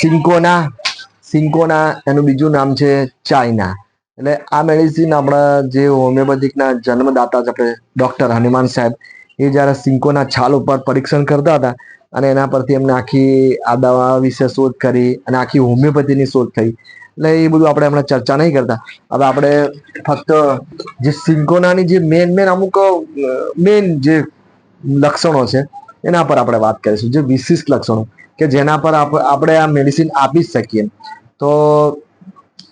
સિંકોના સિંકોના, એનું બીજું નામ છે ચાઇના. એટલે આ મેડિસિન આપણા જે હોમિયોપેથિકના જન્મદાતા છે, આપણે ડોક્ટર હનુમાન સાહેબ, એ જ્યારે સિંકોના છાલ ઉપર પરીક્ષણ કરતા હતા અને એના પરથી એમને આખી આ દવા વિશે શોધ કરી અને આખી હોમિયોપેથીની શોધ થઈ એટલે એ બધું આપણે હમણાં ચર્ચા નહીં કરતા. હવે આપણે ફક્ત જે સિંકોનાની જે મેન મેન અમુક મેન જે લક્ષણો છે, એના પર આપણે વાત કરીશું. જે વિશિષ્ટ લક્ષણો. કે જેના પર આપ- આપણે આ મેડિસિન આપી શકીએ. તો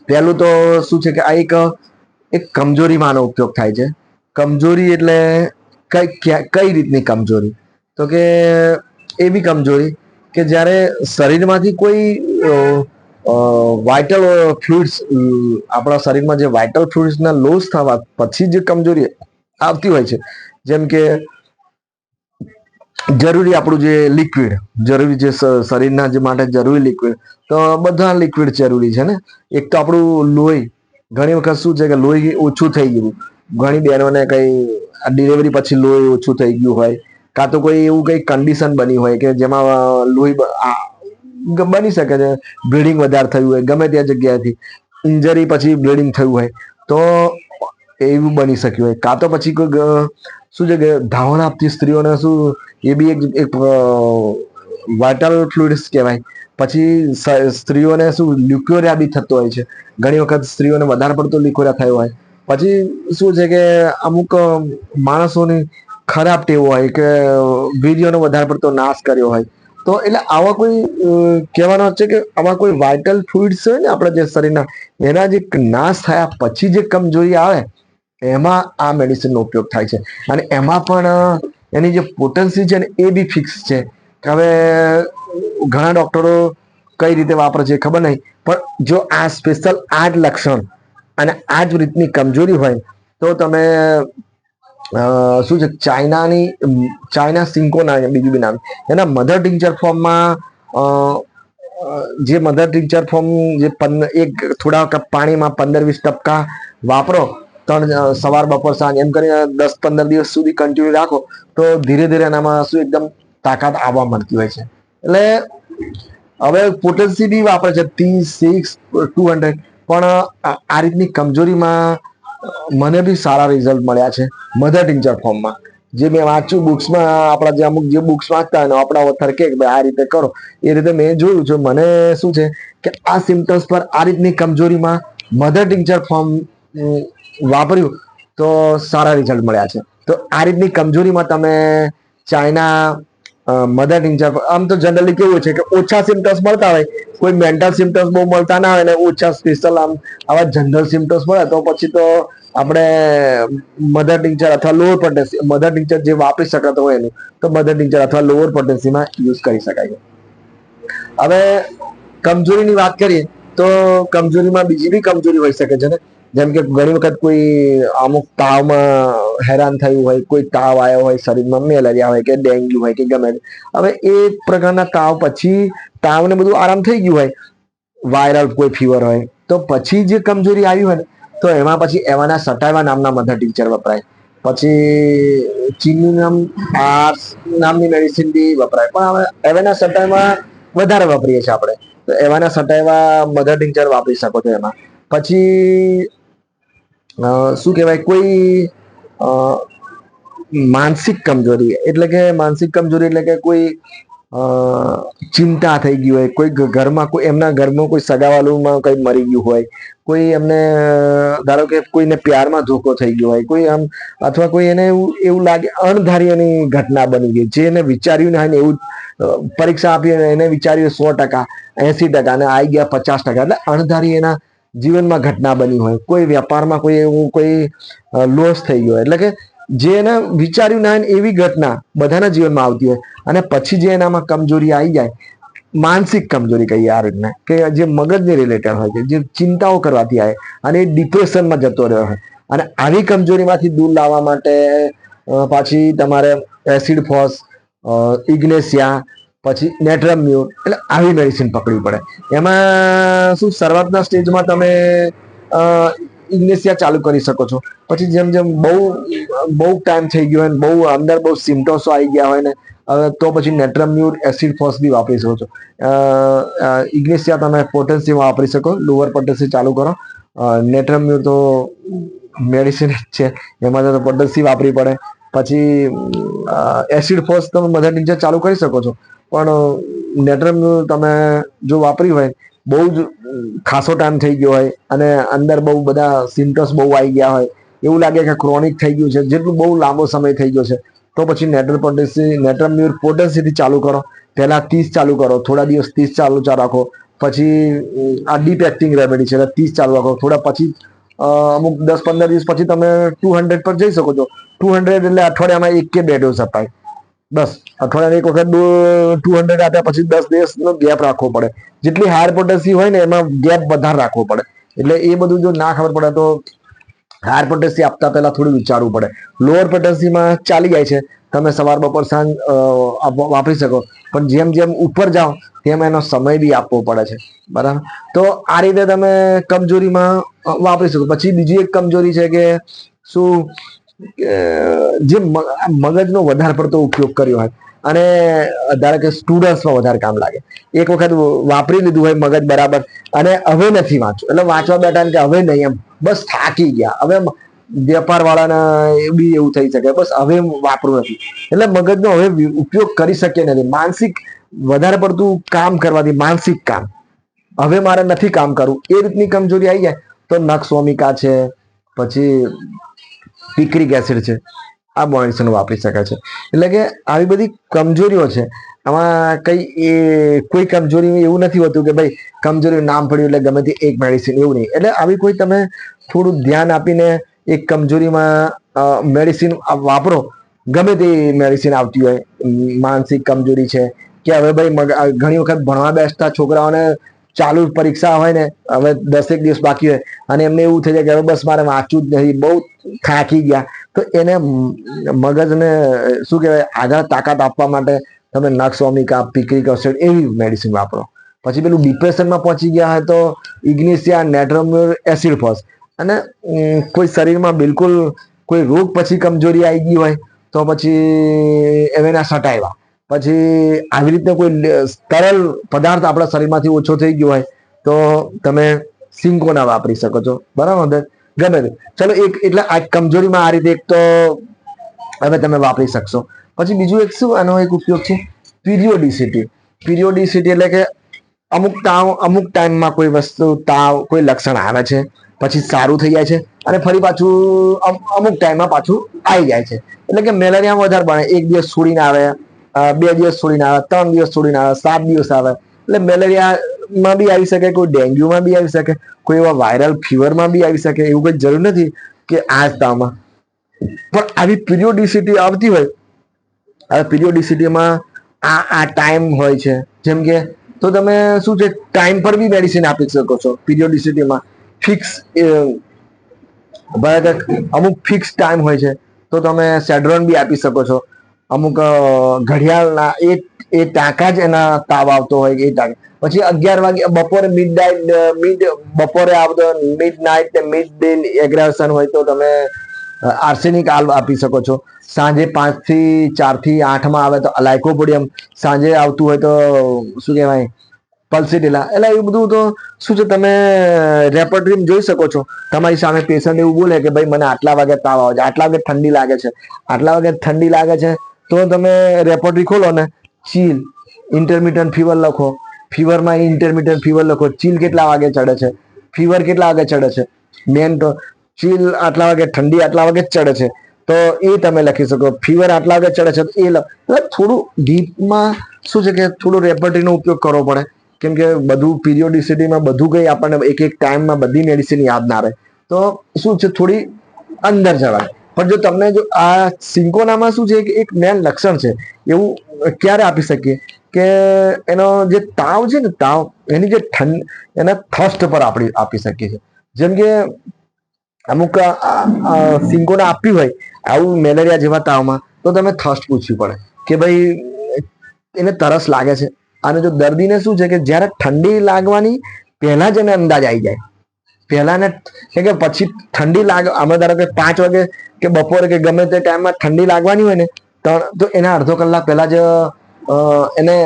પહેલું તો શું છે કે આ એક એક કમજોરીમાંનો ઉપયોગ થાય છે. કમજોરી એટલે કઈ કઈ રીતની કમજોરી? તો કે એવી કમજોરી કે જ્યારે શરીરમાંથી કોઈ વાઇટલ ફ્લુઇડ્સ આપણા શરીરમાં જે વાઇટલ ફ્લુઇડ્સના લોસ થવા પછી જે કમજોરી આવતી હોય છે. જેમ કે જરૂરી આપણું જે લિક્વિડ જરૂરી જે શરીરના જે માટે જરૂરી લિક્વિડ તો બધા લિક્વિડ જરૂરી છે ને? એક તો આપણું લોહી, ઘણી વખત શું છે કે લોહી ઓછું થઈ ગયું. ઘણી બહેનોને કઈ ડિલિવરી પછી લોહી ઓછું થઈ ગયું હોય, કાં તો કોઈ એવું કઈ કન્ડિશન બની હોય કે જેમાં લોહી બની શકે છે. બ્લીડિંગ વધારે થયું હોય, ગમે ત્યાં જગ્યાએથી. ઇન્જરી પછી બ્લીડિંગ થયું હોય. તો એવું બની શક્યું હોય. કાં તો પછી કોઈ શું છે કે ધાવણ આપતી સ્ત્રીઓને શું એ બી એક એક વાઇટલ ફ્લુઇડ્સ કહેવાય. પછી સ્ત્રીઓને શું લ્યુકોરિયા બી થતો હોય છે. ઘણી વખત સ્ત્રીઓને વધારે પડતો લ્યુકોરિયા થયો હોય. પછી શું છે કે અમુક માણસોની ખરાબ ટેવ હોય કે વીર્યોનો વધારે પડતો નાશ કર્યો હોય. તો એટલે આવા કોઈ કહેવાનો છે કે આવા કોઈ વાઇટલ ફ્લુઇડ્સ હોય ને આપણા જે શરીરના, એના જે નાશ થયા પછી જે કમજોરી આવે એમાં આ મેડિસિનનો ઉપયોગ થાય છે. અને એમાં પણ એની જે પોટેન્સી છે ને એ બી ફિક્સ છે. કે હવે ઘણા ડોક્ટરો કઈ રીતે વાપરે છે ખબર નહીં. પણ જો આ સ્પેશિયલ આ જ લક્ષણ અને આ જ રીતની કમજોરી હોય તો તમે શું છે, ચાઇનાની ચાઇના સિંકોના બીજું બી નામ, એના મધર ટિંચર ફોર્મમાં જે મધર ટિંચર ફોર્મ જે પંદર, એક થોડા પાણીમાં પંદર વીસ ટપકા વાપરો ત્રણ સવાર, બપોર, સાંજ, એમ કરીને દસ, પંદર દિવસ સુધી કન્ટિન્યુ રાખો, તો ધીરે ધીરે એનામાં શું એકદમ તાકાત આવવા મળતી હોય છે. એટલે હવે પોટેન્સી બી વાપરે છે ત્રીસ સિક્સ ટુ હંડ્રેડ પણ આ રીતની કમજોરીમાં મને બી સારા રિઝલ્ટ મળ્યા છે મધર ટીંચર ફોર્મમાં. જે મેં વાંચ્યું બુક્સમાં આપણા જે અમુક જે બુક્સ વાંચતા હોય આપણા વથર કે ભાઈ આ રીતે કરો, એ રીતે મેં જોયું છે. મને શું છે કે આ સિમ્ટમ્સ પર આ રીતની કમજોરીમાં મધર ટીંચર ફોર્મ વાપર્યું, તો સારા રિઝલ્ટ મળ્યા છે. તો આ રીતની કમજોરીમાં તમે ચાઇના મધર ટિંચર આમ તો જનરલી કેવું છે કે ઓછા સિમ્ટમ્સ મળતા હોય, કોઈ મેન્ટલ સિમ્ટમ્સ બહુ મળતા ના હોય ને ઓછા સ્પેશિયલ આમ આવા જનરલ સિમ્ટમ્સ મળે, તો પછી તો આપણે મધર ટીચર અથવા લોઅર પોટેન્સી મધર ટીચર જે વાપરી શકાતો હોય એનું, તો મધર ટીચર અથવા લોઅર પોટેન્સીમાં યુઝ કરી શકાય હવે કમજોરીની વાત કરીએ, તો કમજોરીમાં બીજી બી કમજોરી હોઈ શકે છે ને? જેમ કે ઘણી વખત કોઈ અમુક તાવમાં હેરાન થયું હોય, કોઈ તાવ આવ્યો હોય, શરીરમાં મેલેરિયા હોય કે ડેન્ગ્યુ હોય કે ગમે હવે એ પ્રકારના તાવ પછી તાવને બધું આરામ થઈ ગયું હોય, વાયરલ કોઈ ફીવર હોય, તો પછી જે કમજોરી આવી હોય ને, તો એમાં પછી એવાના સટાવા નામના મધર ટીચર વપરાય. પછી ચીનનું નામ, આર્સ નામની મેડિસિન બી વપરાય. પણ હવે એવાના સટાઈમાં વધારે વાપરીએ છીએ આપણે. તો એવાના સટાઈવા મધર ટીચર વાપરી શકો છો એમાં. પછી શું કહેવાય, કોઈ માનસિક કમજોરી, એટલે કે માનસિક કમજોરી એટલે કે કોઈ ચિંતા થઈ ગઈ હોય, કોઈ ઘરમાં કોઈ, એમના ઘરમાં કોઈ સગાવાલુમાં કંઈ મરી ગયું હોય, કોઈ એમને, ધારો કે કોઈને પ્યારમાં ધોકો થઈ ગયો હોય, કોઈ આમ, અથવા કોઈ એને એવું એવું લાગે અણધારી ઘટના બની ગઈ, જે એને વિચાર્યું ના હોય ને એવું પરીક્ષા આપી એને વિચાર્યું સો ટકા, એસી ટકા અને આવી ગયા પચાસ ટકા, એટલે અણધારી એના જીવનમાં ઘટના બની હોય, કોઈ વેપારમાં કોઈ એવું કોઈ લોસ થઈ ગયો એટલે કે જે એને વિચાર્યું ના હોય એવી ઘટના બધાના જીવનમાં આવતી હોય. અને પછી જે એનામાં કમજોરી આવી જાય, માનસિક કમજોરી કહીએ આ રીતના, કે જે મગજને રિલેટેડ હોય છે, જે ચિંતાઓ કરવાથી આવે અને એ ડિપ્રેશનમાં જતો રહ્યો હોય. અને આવી કમજોરીમાંથી દૂર લાવવા માટે પાછી તમારે એસિડ ફોસ ઇગ્નેશિયા પછી નેટ્રમ્યુર એટલે આવી મેડિસિન પકડવી પડે. એમાં શું, શરૂઆતના સ્ટેજમાં તમે ઇગ્નેશિયા ચાલુ કરી શકો છો. પછી જેમ જેમ બહુ બહુ ટાઈમ થઈ ગયો હોય બહુ અંદર બહુ સિમ્ટોસો આવી ગયા હોય ને, હવે તો પછી નેટ્રમ્યુર એસિડ ફોસ બી વાપરી શકો છો. ઇગ્નેશિયા તમે પોટેન્સી વાપરી શકો લોઅર પોટેન્સી ચાલુ કરો. નેટ્રમ્યુર તો મેડિસિન જ છે. એમાં તો પોટેન્સી વાપરી પડે. પછી એસિડ ફોસ તમે બધા નીચે ચાલુ કરી શકો છો. પણ નેટ્રમ્યુર તમે જો વાપરી હોય, બહુ જ ખાસો ટાઈમ થઈ ગયો હોય અને અંદર બહુ બધા સિમ્ટમ્સ બહુ આવી ગયા હોય, એવું લાગે કે ક્રોનિક થઈ ગયું છે, જેટલું બહુ લાંબો સમય થઈ ગયો છે, તો પછી નેટ્રલ પોટેન્સી નેટ્રમ્યુર પોટેન્સીથી ચાલુ કરો, પહેલાં ત્રીસ ચાલુ કરો, થોડા દિવસ ત્રીસ ચાલુ રાખો, પછી આ ડીપ એક્ટિંગ રેમેડી છે, એટલે ત્રીસ ચાલુ રાખો, થોડા પછી અમુક દસ પંદર દિવસ પછી તમે ટુ હંડ્રેડ પર જઈ શકો છો ટુ હંડ્રેડ એટલે અઠવાડિયામાં એક કે બે ડોઝ અપાય. બસ અઠવાડિયા એક વખત ટુ હંડ્રેડ આપ્યા પછી દસ દિવસનો ગેપ રાખવો પડે. જેટલી હાયર પોટેસી હોય ને એમાં ગેપ વધારે રાખવો પડે. એટલે એ બધું જો ના ખબર પડે તો હાયર પોટેસી આપતા પહેલા થોડું વિચારવું પડે. લોઅર પોટેસીમાં ચાલી જાય છે. તમે સવાર બપોર સાંજ વાપરી શકો. પણ જેમ જેમ ઉપર જાઓ, તેમ એનો સમય બી આપવો પડે છે. બરાબર? તો આ રીતે તમે કમજોરીમાં વાપરી શકો. પછી બીજી એક કમજોરી છે કે શું જે મગજનો વધારે પડતો ઉપયોગ કર્યો હોય. અને ધારો કે સ્ટુડન્ટ્સમાં વધારે કામ લાગે. એક વખત વાપરી લીધું હોય મગજ બરાબર, અને હવે નથી વાંચવું એટલે વાંચવા બેઠા કે હવે નહીં એમ, બસ થાકી ગયા. હવે વેપાર વાળાના બી એવું થઈ શકે, બસ હવે વાપરું નથી. એટલે મગજનો હવે ઉપયોગ કરી શકીએ નથી. માનસિક, વધારે પડતું કામ કરવાથી માનસિક કામ. હવે મારે નથી કામ કરવું. એ રીતની કમજોરી આવી જાય, તો નક્ષોમિકા છે, પછી પિક્રિક એસિડ છે. આ મોઇન્સન વાપરી શકાય છે. એટલે કે આવી બધી કમજોરીઓ છે. આમાં કઈ એ કોઈ કમજોરી એવું નથી હોતું કે ભાઈ કમજોરી નામ પડ્યું એટલે ગમે તે એક મેડિસિન એવું નહીં. એટલે આવી કોઈ તમે થોડું ધ્યાન આપીને એક કમજોરીમાં મેડિસિન વાપરો. ગમે તે મેડિસિન આવતી હોય. માનસિક કમજોરી છે. કે હવે ભાઈ ઘણી વખત ભણવા બેસતા છોકરાઓને ચાલુ પરીક્ષા હોય ને, હવે દસેક દિવસ બાકી હોય, અને એમને એવું થઈ જાય કે હવે બસ મારે વાંચવું જ નથી, બહુ થાકી ગયા. તો એને મગજને શું કહેવાય, આગળ તાકાત આપવા માટે તમે નક્સોમિકા પિક્રિક એસિડ એવી મેડિસિન વાપરો. પછી પેલું ડિપ્રેશનમાં પહોંચી ગયા હોય તો ઇગ્નિશિયા નેટ્રોમ્યુર એસિડ ફોસ અને કોઈ શરીરમાં બિલકુલ કોઈ રોગ પછી કમજોરી આવી ગઈ હોય, તો પછી એવેના સટાવ્યા. પછી આવી રીતે કોઈ તરલ પદાર્થ આપણા શરીરમાંથી ઓછો થઈ ગયો હોય, તો તમે સિંકોના વાપરી શકો છો. બરાબર ગમે તે. ચલો, એક, એટલે આ કમજોરીમાં આ રીતે એક તો હવે તમે વાપરી શકશો. પછી બીજું એક શું, આનો એક ઉપયોગ છે? પીરિયોડિસિટી. પીરિયોડિસિટી એટલે કે અમુક તાવ, અમુક ટાઈમમાં કોઈ વસ્તુ, તાવ, કોઈ લક્ષણ આવે છે, પછી સારું થઈ જાય છે, અને ફરી પાછું અમુક ટાઈમમાં પાછું આવી જાય છે. એટલે કે મેલેરિયામાં વધારે બને, એક દિવસ છોડીને આવે બે દિવસ છોડીને આવે, ત્રણ દિવસ છોડીને આવે, સાત દિવસ આવે. એટલે મેલેરિયામાં બી આવી શકે, કોઈ ડેન્ગ્યુમાં બી આવી શકે, કોઈ એવા વાયરલ ફીવરમાં બી આવી શકે, એવું કંઈ જરૂર નથી કે આ જ તાવમાં. પણ આવી પિરિયોડિસિટી આવતી હોય, હવે પિરિયોડિસિટીમાં આ આ ટાઈમ હોય છે. જેમ કે, તો તમે શું છે, ટાઈમ પર બી મેડિસિન આપી શકો છો પિરિયોડિસિટીમાં. ફિક્સ અમુક ફિક્સ ટાઈમ હોય છે, તો તમે સેડ્રોન બી આપી શકો છો. અમુક ઘડિયાળના એ એ ટાંકા જ એના તાવ આવતો હોય એ ટાંકા. પછી અગિયાર વાગે બપોરે મિડ નાઇટ મિડ બપોરે આવતો મિડ નાઇટ ને મિડ ડે એગ્રેશન હોય તો તમે આર્સેનિક આલ્વ આપી શકો છો. સાંજે પાંચથી ચારથી આઠમાં આવે તો લાઇકોપોડિયમ સાંજે આવતું હોય તો શું કહેવાય? પલ્સીટેલા એટલે એ બધું તો શું છે, તમે રેપોટરીમ જોઈ શકો છો. તમારી સામે પેશન્ટ એવું બોલે કે, ભાઈ, મને આટલા વાગે તાવ આવે છે. આટલા વાગે ઠંડી લાગે છે. આટલા વાગે ઠંડી લાગે છે. તો તમે રેપર્ટરી ખોલો ને ચીલ ઇન્ટરમીડિયન્ટ ફીવર લખો. ફીવરમાં ઇન્ટરમીડિયન્ટ ફીવર લખો. ચીલ કેટલા વાગે ચડે છે? ફીવર કેટલા વાગે ચડે છે? મેન તો ચીલ આટલા વાગે, ઠંડી આટલા વાગે ચડે છે. તો એ તમે લખી શકો. ફીવર આટલા વાગે ચડે છે તો એ એટલે થોડું ડીપમાં શું છે કે થોડું રેપર્ટરીનો ઉપયોગ કરવો પડે. કેમ કે બધું પીરિયોડિસિટીમાં બધું કંઈ આપણને એક એક ટાઈમમાં બધી મેડિસિન યાદ ના રહે. તો શું છે? થોડી અંદર જવાય. પણ જો તમને જો આ સિંકોનામાં શું છે કે એક મેન લક્ષણ છે, એવું ક્યારે આપી શકીએ? કે એનો જે તાવ છે ને, તાવ, એની જે ઠંડ, એના થસ્ટ પર આપણે આપી શકીએ છીએ. જેમ કે અમુક સિંકોના આપ્યું હોય, આવું મેલેરિયા જેવા તાવમાં, તો તમે થસ્ટ પૂછવી પડે કે ભાઈ, એને તરસ લાગે છે. અને જો દર્દીને શું છે કે જ્યારે ઠંડી લાગવાની, પહેલા જ એને અંદાજ આવી જાય. પહેલા ને કેમ કે પછી ઠંડી લાગ અમે ધારો કે પાંચ વાગે કે બપોરે કે ગમે તે ટાઈમમાં ઠંડી લાગવાની હોય ને, તો એના અડધો કલાક પહેલા જ એને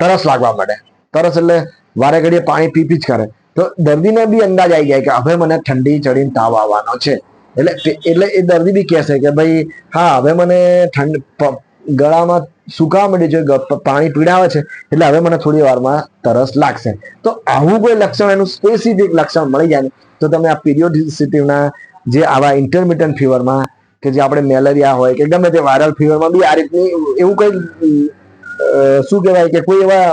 તરસ લાગવા માંડે. તરસ એટલે વારે ઘડીએ પાણી પી પી જ કરે. તો દર્દીને બી અંદાજ આવી જાય કે હવે મને ઠંડી ચડીને તાવ આવવાનો છે. એટલે એટલે એ દર્દી બી કહેશે કે ભાઈ, હા, હવે મને ઠંડ ગળામાં સુકાવા માંડી છે પાણી પીડાવે છે, એટલે હવે મને થોડી વારમાં તરસ લાગશે. તો આવું કોઈ લક્ષણ, એનું સ્પેસિફિક લક્ષણ મળી જાય તો તમે આ પિરિયોડિસિટીના જે આવા ઇન્ટરમિટન્ટ ફીવરમાં કે જે આપણે મેલેરિયા હોય કે ગમે તે વાયરલ ફીવરમાં બી આ રીતની એવું કંઈ શું કહેવાય કે કોઈ એવા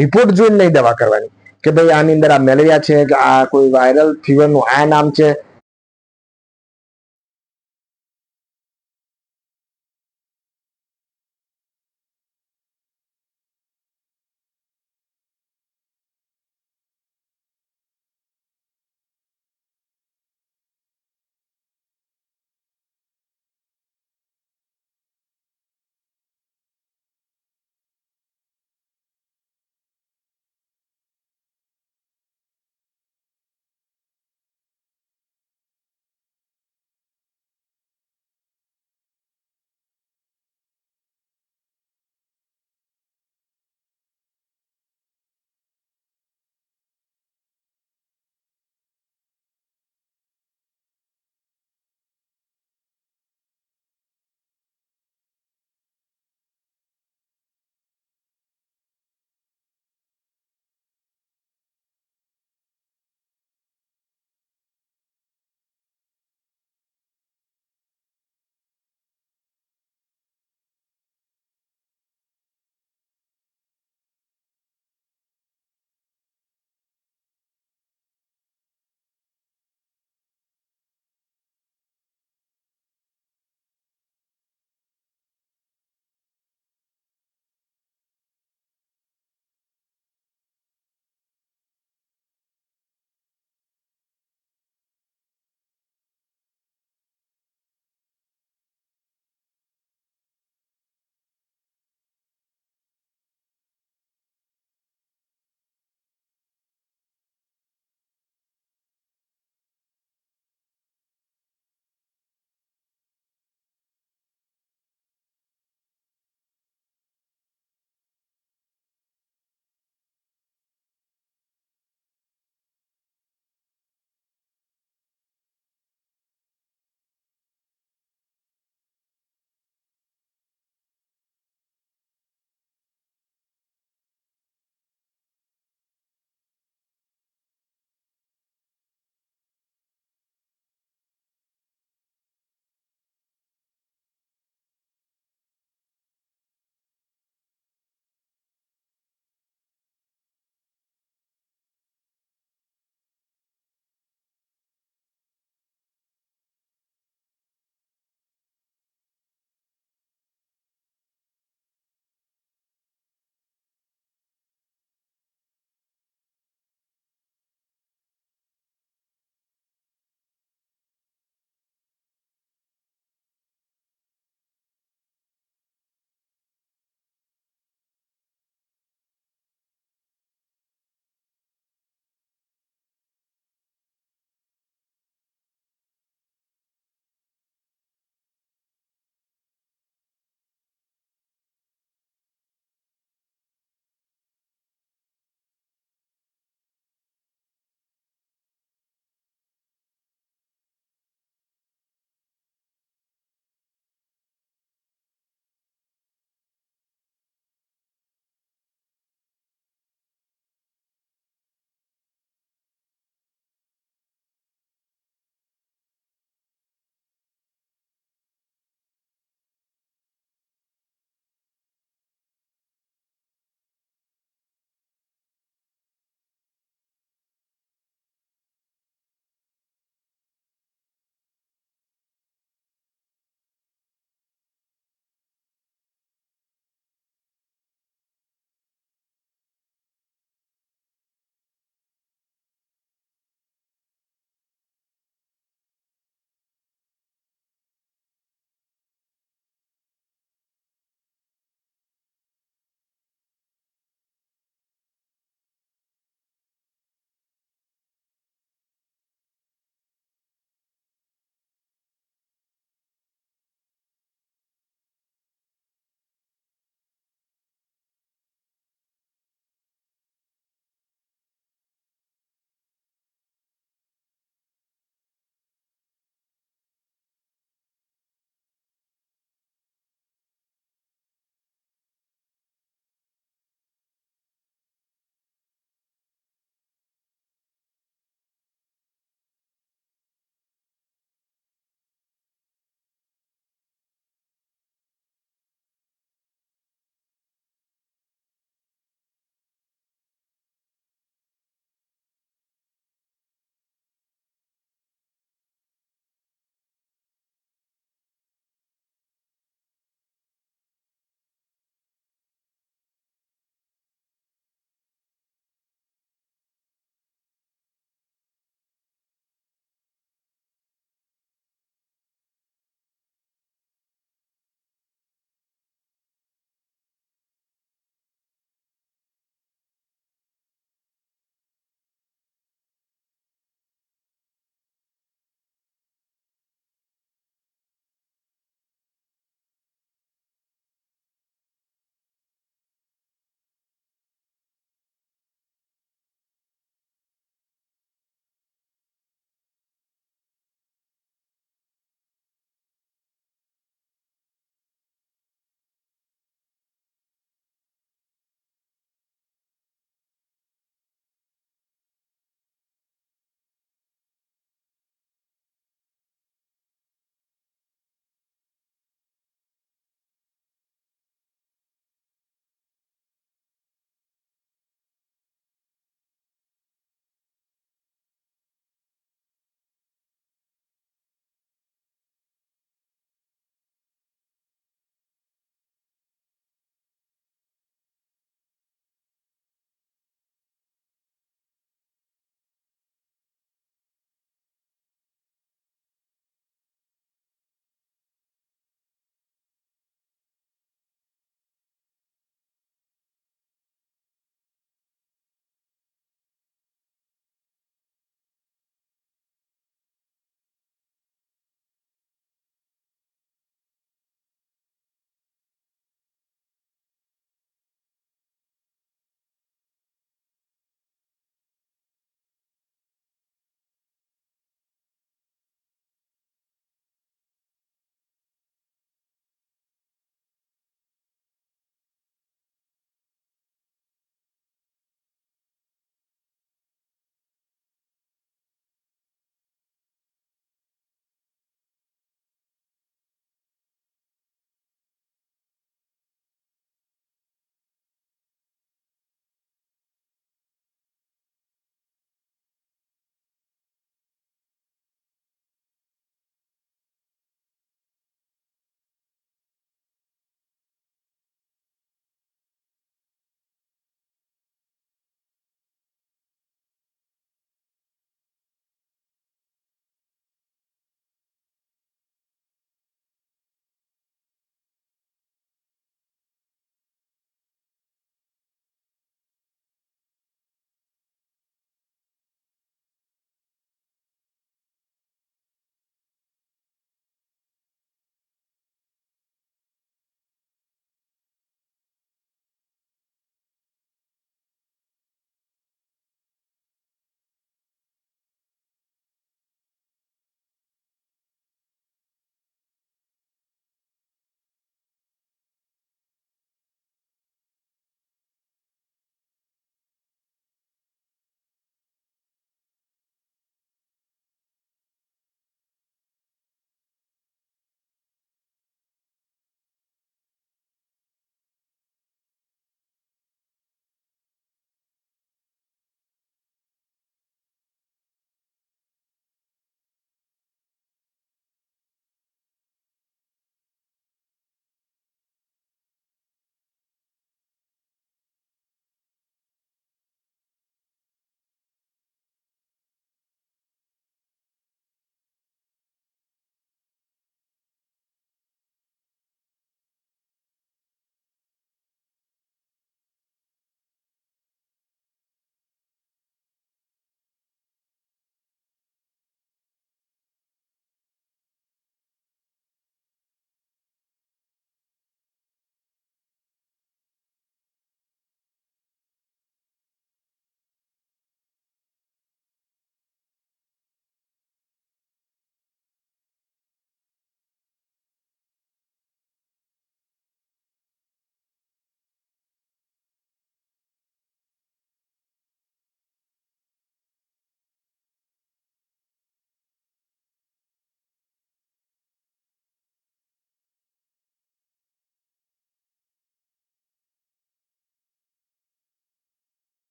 રિપોર્ટ જોઈને નહીં દવા કરવાની. કે ભાઈ આની અંદર આ મેલેરિયા છે કે આ કોઈ વાયરલ ફીવરનું આ નામ છે